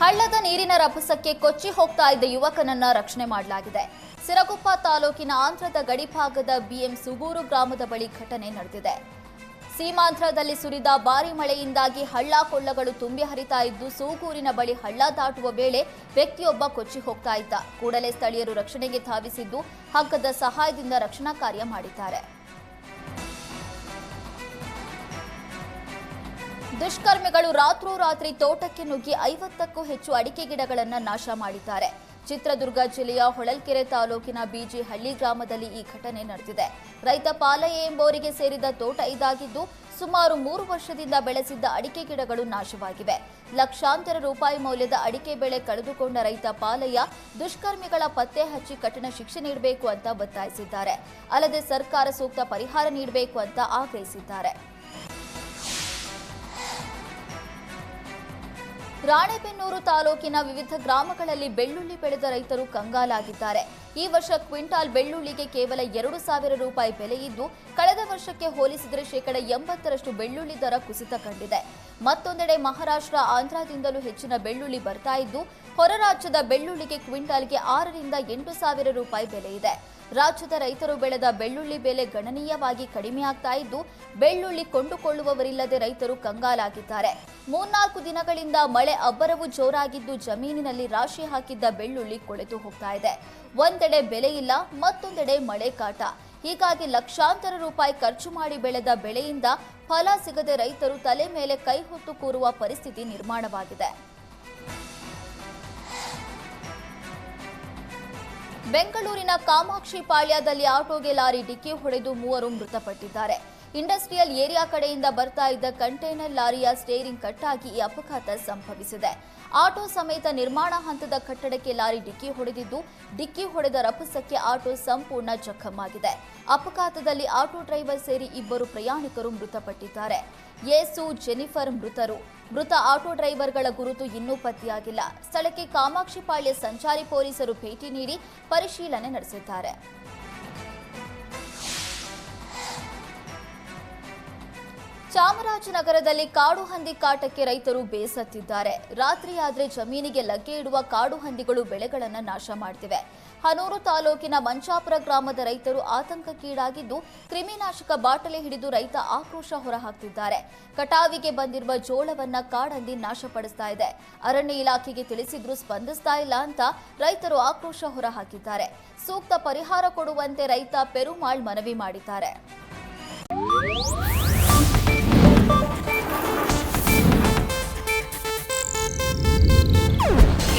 ಹಳ್ಳದ ನೀರಿನ ರಭಸಕ್ಕೆ ಕೊಚ್ಚಿ ಹೋಗ್ತಾ ಇದ್ದ ಯುವಕನನ್ನ ರಕ್ಷಣೆ ಮಾಡಲಾಗಿದೆ. ಸಿರಗುಪ್ಪ ತಾಲೂಕಿನ ಆಂಧ್ರದ ಗಡಿಭಾಗದ ಬಿಎಂ ಸುಗೂರು ಗ್ರಾಮದ ಬಳಿ ಘಟನೆ ನಡೆದಿದೆ. ಸೀಮಾಂಧ್ರದಲ್ಲಿ ಸುರಿದ ಭಾರಿ ಮಳೆಯಿಂದಾಗಿ ಹಳ್ಳ ಕೊಳ್ಳಗಳು ತುಂಬಿ ಹರಿತಾ ಇದ್ದು ಸೂಗೂರಿನ ಬಳಿ ಹಳ್ಳ ದಾಟುವ ವೇಳೆ ವ್ಯಕ್ತಿಯೊಬ್ಬ ಕೊಚ್ಚಿ ಹೋಗ್ತಾ ಇದ್ದ. ಕೂಡಲೇ ಸ್ಥಳೀಯರು ರಕ್ಷಣೆಗೆ ಧಾವಿಸಿದ್ದು ಹಗ್ಗದ ಸಹಾಯದಿಂದ ರಕ್ಷಣಾ ಕಾರ್ಯ ಮಾಡಿದ್ದಾರೆ. ದುಷ್ಕರ್ಮಿಗಳು ರಾತ್ರೋರಾತ್ರಿ ತೋಟಕ್ಕೆ ನುಗ್ಗಿ ಐವತ್ತಕ್ಕೂ ಹೆಚ್ಚು ಅಡಿಕೆ ಗಿಡಗಳನ್ನು ನಾಶ ಮಾಡಿದ್ದಾರೆ. ಚಿತ್ರದುರ್ಗ ಜಿಲ್ಲೆಯ ಹೊಳಲ್ಕೆರೆ ತಾಲೂಕಿನ ಬಿಜಿ ಹಳ್ಳಿ ಗ್ರಾಮದಲ್ಲಿ ಈ ಘಟನೆ ನಡೆದಿದೆ. ರೈತ ಪಾಲಯ್ಯ ಎಂಬುವರಿಗೆ ಸೇರಿದ ತೋಟ ಇದಾಗಿದ್ದು, ಸುಮಾರು ಮೂರು ವರ್ಷದಿಂದ ಬೆಳೆಸಿದ್ದ ಅಡಿಕೆ ಗಿಡಗಳು ನಾಶವಾಗಿವೆ. ಲಕ್ಷಾಂತರ ರೂಪಾಯಿ ಮೌಲ್ಯದ ಅಡಿಕೆ ಬೆಳೆ ಕಳೆದುಕೊಂಡ ರೈತ ಪಾಲಯ್ಯ, ದುಷ್ಕರ್ಮಿಗಳ ಪತ್ತೆ ಹಚ್ಚಿ ಕಠಿಣ ಶಿಕ್ಷೆ ನೀಡಬೇಕು ಅಂತ ಒತ್ತಾಯಿಸಿದ್ದಾರೆ. ಅಲ್ಲದೆ ಸರ್ಕಾರ ಸೂಕ್ತ ಪರಿಹಾರ ನೀಡಬೇಕು ಅಂತ ಆಗ್ರಹಿಸಿದ್ದಾರೆ. ರಾಣೆಬೆನ್ನೂರು ತಾಲೂಕಿನ ವಿವಿಧ ಗ್ರಾಮಗಳಲ್ಲಿ ಬೆಳ್ಳುಳ್ಳಿ ಬೆಳೆದ ರೈತರು ಕಂಗಾಲಾಗಿದ್ದಾರೆ. ಈ ವರ್ಷ ಕ್ವಿಂಟಾಲ್ ಬೆಳ್ಳುಳ್ಳಿಗೆ ಕೇವಲ ಎರಡು ಸಾವಿರ ರೂಪಾಯಿ ಬೆಲೆ ಇದ್ದು ಕಳೆದ ವರ್ಷಕ್ಕೆ ಹೋಲಿಸಿದರೆ ಶೇಕಡ ಎಂಬತ್ತರಷ್ಟು ಬೆಳ್ಳುಳ್ಳಿ ದರ ಕುಸಿತ ಕಂಡಿದೆ. ಮತ್ತೊಂದೆಡೆ ಮಹಾರಾಷ್ಟ್ರ, ಆಂಧ್ರದಿಂದಲೂ ಹೆಚ್ಚಿನ ಬೆಳ್ಳುಳ್ಳಿ ಬರ್ತಾ ಇದ್ದು ಹೊರ ರಾಜ್ಯದ ಬೆಳ್ಳುಳ್ಳಿಗೆ ಕ್ವಿಂಟಾಲ್ಗೆ ಆರರಿಂದ ಎಂಟು ಸಾವಿರ ರೂಪಾಯಿ ಬೆಲೆ ಇದೆ. ರಾಜ್ಯದ ರೈತರು ಬೆಳೆದ ಬೆಳ್ಳುಳ್ಳಿ ಬೆಲೆ ಗಣನೀಯವಾಗಿ ಕಡಿಮೆಯಾಗ್ತಾ ಇದ್ದು, ಬೆಳ್ಳುಳ್ಳಿ ಕೊಂಡುಕೊಳ್ಳುವವರಿಲ್ಲದೆ ರೈತರು ಕಂಗಾಲಾಗಿದ್ದಾರೆ. ಮೂರ್ನಾಲ್ಕು ದಿನಗಳಿಂದ ಮಳೆ ಅಬ್ಬರವು ಜೋರಾಗಿದ್ದು, ಜಮೀನಿನಲ್ಲಿ ರಾಶಿ ಹಾಕಿದ್ದ ಬೆಳ್ಳುಳ್ಳಿ ಕೊಳೆತು ಹೋಗ್ತಾ ಇದೆ. ಒಂದೆಡೆ ಬೆಲೆ ಇಲ್ಲ, ಮತ್ತೊಂದೆಡೆ ಮಳೆ ಕಾಟ. ಹೀಗಾಗಿ ಲಕ್ಷಾಂತರ ರೂಪಾಯಿ ಖರ್ಚು ಮಾಡಿ ಬೆಳೆದ ಬೆಳೆಯಿಂದ ಫಲ ಸಿಗದೆ ರೈತರು ತಲೆ ಮೇಲೆ ಕೈ ಹೊತ್ತು ಕೂರುವ ಪರಿಸ್ಥಿತಿ ನಿರ್ಮಾಣವಾಗಿದೆ. ಬೆಂಗಳೂರಿನ ಕಾಮಾಕ್ಷಿ ಪಾಳ್ಯದಲ್ಲಿ ಆಟೋಗೆ ಲಾರಿ ಡಿಕ್ಕಿ ಹೊಡೆದು ಮೂವರು ಮೃತಪಟ್ಟಿದ್ದಾರೆ. ಇಂಡಸ್ಟ್ರಿಯಲ್ ಏರಿಯಾ ಕಡೆಯಿಂದ ಬರ್ತಾ ಇದ್ದ ಕಂಟೈನರ್ ಲಾರಿಯ ಸ್ಟೇರಿಂಗ್ ಕಟ್ಟಾಗಿ ಈ ಅಪಘಾತ ಸಂಭವಿಸಿದೆ. ಆಟೋ ಸಮೇತ ನಿರ್ಮಾಣ ಹಂತದ ಕಟ್ಟಡಕ್ಕೆ ಲಾರಿ ಡಿಕ್ಕಿ ಹೊಡೆದಿದ್ದು, ಡಿಕ್ಕಿ ಹೊಡೆದ ರಭಸಕ್ಕೆ ಆಟೋ ಸಂಪೂರ್ಣ ಜಖಮ್ಮಾಗಿದೆ ಅಪಘಾತದಲ್ಲಿ ಆಟೋ ಡ್ರೈವರ್ ಸೇರಿ ಇಬ್ಬರು ಪ್ರಯಾಣಿಕರು ಮೃತಪಟ್ಟಿದ್ದಾರೆ. ಯೇಸು, ಜೆನಿಫರ್ ಮೃತರು. ಮೃತ ಆಟೋ ಡ್ರೈವರ್ಗಳ ಗುರುತು ಇನ್ನೂ ಪತ್ತೆಯಾಗಿಲ್ಲ. ಸ್ಥಳಕ್ಕೆ ಕಾಮಾಕ್ಷಿಪಾಳ್ಯ ಸಂಚಾರಿ ಪೊಲೀಸರು ಭೇಟಿ ನೀಡಿ ಪರಿಶೀಲನೆ ನಡೆಸಿದ್ದಾರೆ. ಚಾಮರಾಜನಗರದಲ್ಲಿ ಕಾಡು ಹಂದಿ ಕಾಟಕ್ಕೆ ರೈತರು ಬೇಸತ್ತಿದ್ದಾರೆ. ರಾತ್ರಿಯಾದ್ರೆ ಜಮೀನಿಗೆ ಲಗ್ಗೆ ಇಡುವ ಕಾಡು ಹಂದಿಗಳು ಬೆಳೆಗಳನ್ನು ನಾಶ ಮಾಡ್ತಿವೆ. ಹನೂರು ತಾಲೂಕಿನ ಮಂಚಾಪುರ ಗ್ರಾಮದ ರೈತರು ಆತಂಕಕ್ಕೀಡಾಗಿದ್ದು, ಕ್ರಿಮಿನಾಶಕ ಬಾಟಲಿ ಹಿಡಿದು ರೈತ ಆಕ್ರೋಶ ಹೊರಹಾಕ್ತಿದ್ದಾರೆ. ಕಟಾವಿಗೆ ಬಂದಿರುವ ಜೋಳವನ್ನ ಕಾಡಂದಿ ನಾಶಪಡಿಸ್ತಾ ಇದೆ. ಅರಣ್ಯ ಇಲಾಖೆಗೆ ತಿಳಿಸಿದ್ರೂ ಸ್ಪಂದಿಸ್ತಾ ಇಲ್ಲ ಅಂತ ರೈತರು ಆಕ್ರೋಶ ಹೊರಹಾಕಿದ್ದಾರೆ. ಸೂಕ್ತ ಪರಿಹಾರ ಕೊಡುವಂತೆ ರೈತ ಪೆರುಮಾಳ್ ಮನವಿ ಮಾಡಿದ್ದಾರೆ.